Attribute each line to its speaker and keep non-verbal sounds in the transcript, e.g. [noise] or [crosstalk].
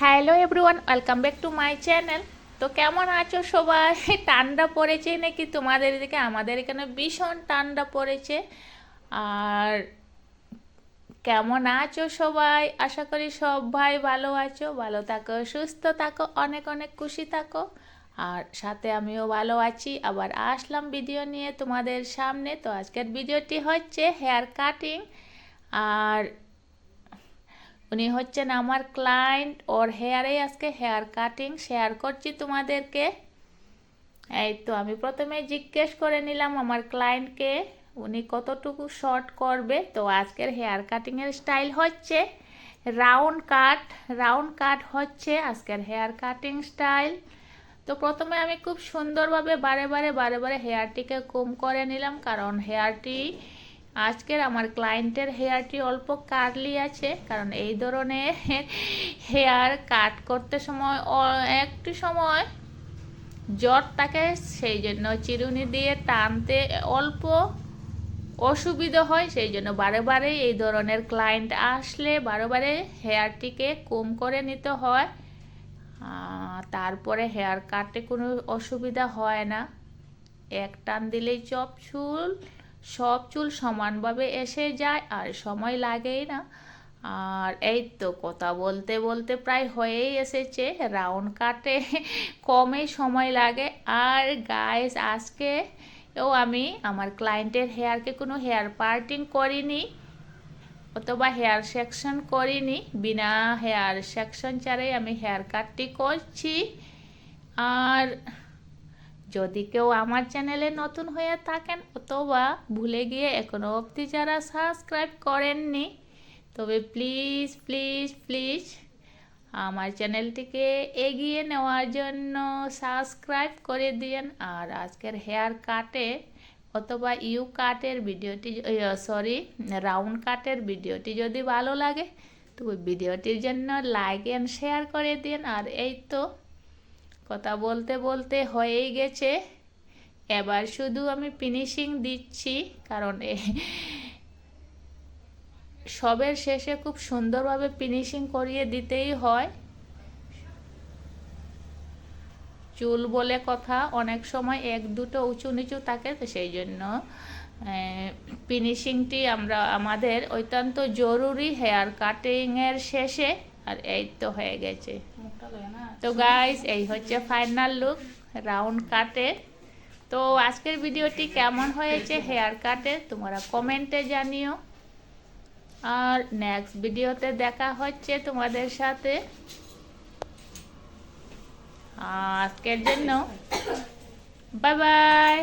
Speaker 1: Hello everyone, welcome back to my channel. তো কেমন আছো সবাই? [laughs] ঠান্ডা পড়েছে নাকি তোমাদের এদিকে? আমাদের এখানে ভীষণ ঠান্ডা পড়েছে। আর কেমন আছো সবাই? আশা করি সবাই ভালো আছো। ভালো থাকো, সুস্থ থাকো, অনেক অনেক খুশি থাকো। আর সাথে আমিও ভালো আছি। আবার আসলাম ভিডিও নিয়ে তোমাদের সামনে। তো আজকের ভিডিওটি হচ্ছে হেয়ার কাটিং আর উনি হচ্ছেন আমার ক্লায়েন্ট ওর হেয়ারে আজকে হেয়ার কাটিং শেয়ার করছি তোমাদেরকে। এই তো, আমি প্রথমে জিজ্ঞেস করে নিলাম আমার ক্লায়েন্টকে উনি কতটুকু শর্ট করবে। তো আজকের হেয়ার কাটিংয়ের স্টাইল হচ্ছে রাউন্ড কাট রাউন্ড কাট হচ্ছে আজকের হেয়ার কাটিং স্টাইল তো প্রথমে আমি খুব সুন্দরভাবে বারে বারে বারে বারে হেয়ারটিকে কম করে নিলাম, কারণ হেয়ারটি আজকের আমার ক্লায়েন্টের হেয়ারটি অল্প কার্লি আছে, কারণ এই ধরনের হেয়ার কাট করতে সময় একটু সময় জ্বর থাকে, সেই জন্য চিরুনি দিয়ে টানতে অল্প অসুবিধা হয়, সেই জন্য বারে বারে এই ধরনের ক্লায়েন্ট আসলে বারে বারে হেয়ারটিকে কম করে নিতে হয়। তারপরে হেয়ার কাটে কোনো অসুবিধা হয় না। এক টান দিলেই চপ চুল সব চুল সমানভাবে এসে যায় আর সময় লাগেই না। আর এই তো কথা বলতে বলতে প্রায় হয়েই এসেছে রাউন্ড কাটে কমই সময় লাগে। আর গাইস আজকে ও আমি আমার ক্লায়েন্টের হেয়ারকে কোনো হেয়ার পার্টিং করিনি অথবা হেয়ার সেকশন করিনি। বিনা হেয়ার সেকশন ছাড়াই আমি হেয়ার কাটটি করছি। আর যদি কেউ আমার চ্যানেলে নতুন হয়ে থাকেন অথবা ভুলে গিয়ে এখনও অবধি যারা সাবস্ক্রাইব করেননি, তবে প্লিজ প্লিজ প্লিজ আমার চ্যানেলটিকে এগিয়ে নেওয়ার জন্য সাবস্ক্রাইব করে দিন আর আজকের হেয়ার কাটে অথবা ইউ কাটের ভিডিওটি সরি, রাউন্ড কাটের ভিডিওটি যদি ভালো লাগে তো ভিডিওটির জন্য লাইক অ্যান্ড শেয়ার করে দিন আর এই তো কথা বলতে বলতে হয়েই গেছে। এবার শুধু আমি ফিনিশিং দিচ্ছি, কারণ সবের শেষে খুব সুন্দরভাবে ফিনিশিং করিয়ে দিতেই হয়। চুল বলে কথা, অনেক সময় এক দুটো উঁচু নিচু থাকে, তো সেই জন্য ফিনিশিংটি আমরা, আমাদের অত্যন্ত জরুরি হেয়ার কাটিংয়ের শেষে। আর এই তো হয়ে গেছে। তো গাইস এই হচ্ছে ফাইনাল লুক রাউন্ড কাটে তো আজকের ভিডিওটি কেমন হয়েছে হেয়ার কাটে তোমরা কমেন্টে জানিও। আর নেক্সট ভিডিওতে দেখা হচ্ছে তোমাদের সাথে। আজকের জন্য বাই বাই